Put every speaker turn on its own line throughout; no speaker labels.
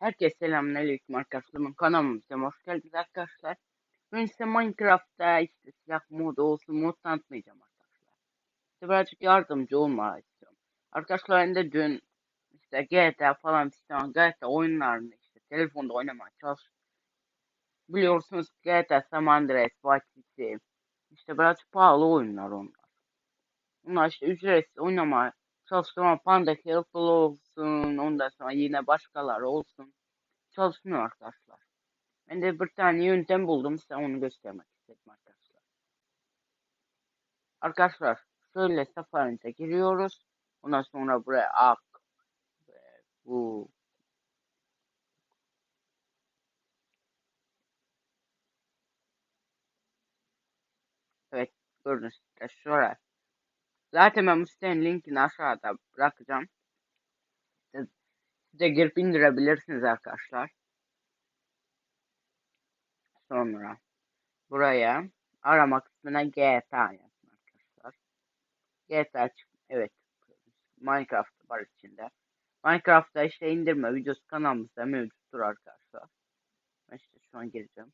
Herkese selamünaleyküm arkadaşlarım. Kanalıma hoş geldiniz arkadaşlar. Ben size Minecraft'ta işte silah modu olsun mod tanıtmayacağım arkadaşlar. İşte birazcık yardımcı olmak istiyorum. Arkadaşlar ben de dün işte GTA falan filan GTA oyunlarını işte telefonda oynamaya çalıştım. Biliyorsunuz GTA San Andreas, Vice City işte birazcık pahalı oyunlar onlar. Onlar işte ücretsiz oynamaya çalıştım ama Panda Health olsun ondan sonra yine başkaları olsun çalışmıyor arkadaşlar. Ben de bir tane yöntem buldum size onu göstermek istedim arkadaşlar. Arkadaşlar şöyle safarimize giriyoruz. Ondan sonra buraya ak ve bu Evet gördünüz şuraya. Zaten ben bu sitenin linkini aşağıda bırakacağım. Siz de girip indirebilirsiniz arkadaşlar. Sonra buraya arama kısmına GTA yazın arkadaşlar. GTA çık evet Minecraft var içinde. Minecraft'ta işte indirme videosu kanalımızda mevcuttur arkadaşlar. Ben işte şu an gireceğim.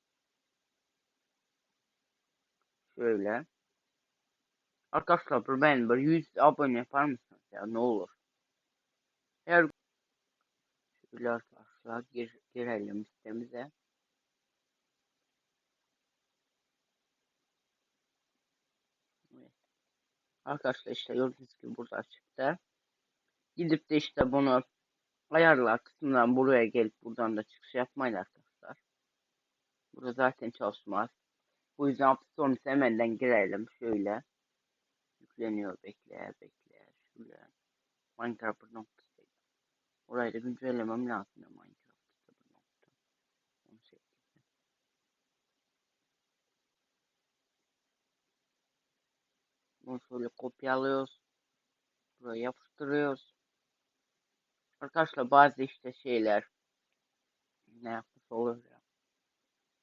Şöyle. Arkadaşlar bu ben bir 100 abone yapar mısınız ya ne olur. Eğer şöyle arkadaşlar gir, girelim sitemize. Arkadaşlar işte gördüğünüz gibi burada çıktı. Gidip de işte bunu ayarlar kısmından buraya gelip buradan da çıkış yapmayın arkadaşlar. Burada zaten çalışmaz. Bu yüzden hafta sonu hemenden girelim şöyle. Yükleniyor bekle bekle şöyle. Minecraft bir noktası. Orayı da güncellemem lazım ya Minecraft'ta bir nokta. 18. Bunu şöyle kopyalıyoruz. Buraya yapıştırıyoruz. Arkadaşlar bazı işte şeyler ne yapmış olur ya.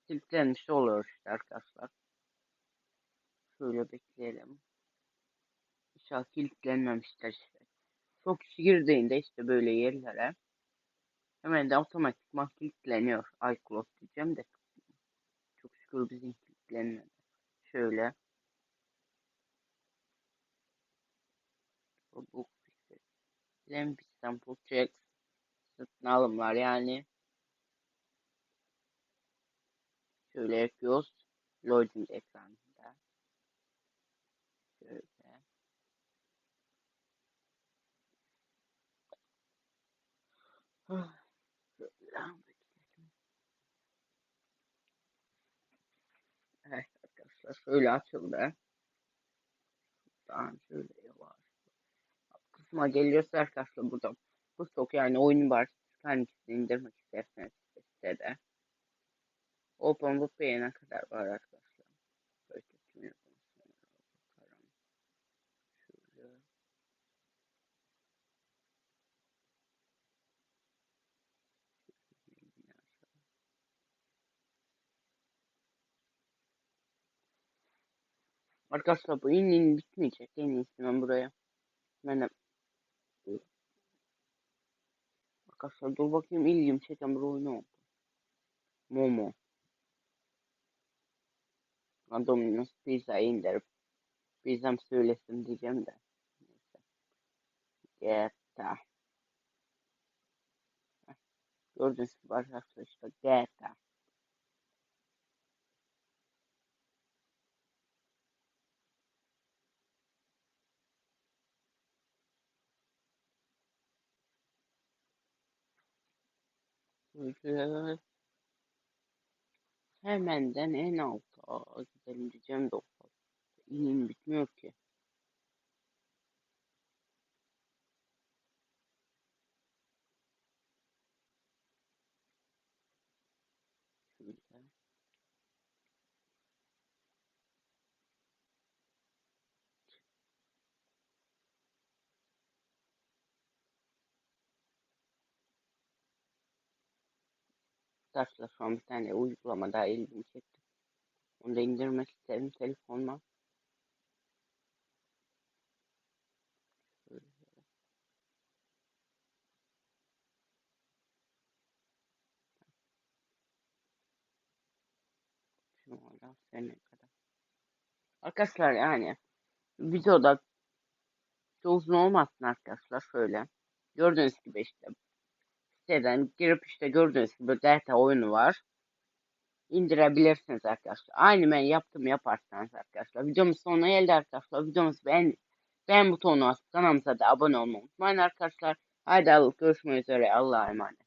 Kilitlenmiş oluyor işte arkadaşlar. Şöyle bekleyelim. İnşallah kilitlenmemiştir işte. Çok kişi girdiğinde işte böyle yerlere hemen de otomatikman kilitleniyor. iCloud diyeceğim de çok şükür bizim kilitlenmedi. Şöyle bu Lamp sample checks satın alımlar yani şöyle yapıyoruz loading ekranında şöyle Evet arkadaşlar şöyle açıldı. Şuradan şöyle yavaş. Kısma geliyorsa arkadaşlar burada bu çok yani oyun var. Hangisini indirmek isterseniz sitede. Open VPN'e kadar var arkadaşlar. Böyle Şöyle. Arkadaşlar bu inin bitmeyecek. En iyisi buraya. Ben Arkadaşlar dur bakayım ilgim çeken bir oyun oldu. Momo. Domino's Pizza indirip pizzam söylesin diyeceğim de. Neyse. GTA. Gördüğünüz gibi arkadaşlar işte GTA. Şöyle hemenden en alta gidelim diyeceğim de o İnim bitmiyor ki. birkaç hafta sonra bir tane uygulama daha ilgimi çekti. Onu da indirmek isterim telefonuma. Arkadaşlar yani videoda çok uzun olmasın arkadaşlar şöyle. Gördüğünüz gibi işte siteden girip işte gördüğünüz gibi data oyunu var. indirebilirsiniz arkadaşlar. Aynı ben yaptım yaparsanız arkadaşlar. Videomuz sonuna geldi arkadaşlar. Videomuzu beğen, beğen butonuna basıp kanalımıza da abone olmayı unutmayın arkadaşlar. Haydi görüşmek üzere. Allah'a emanet.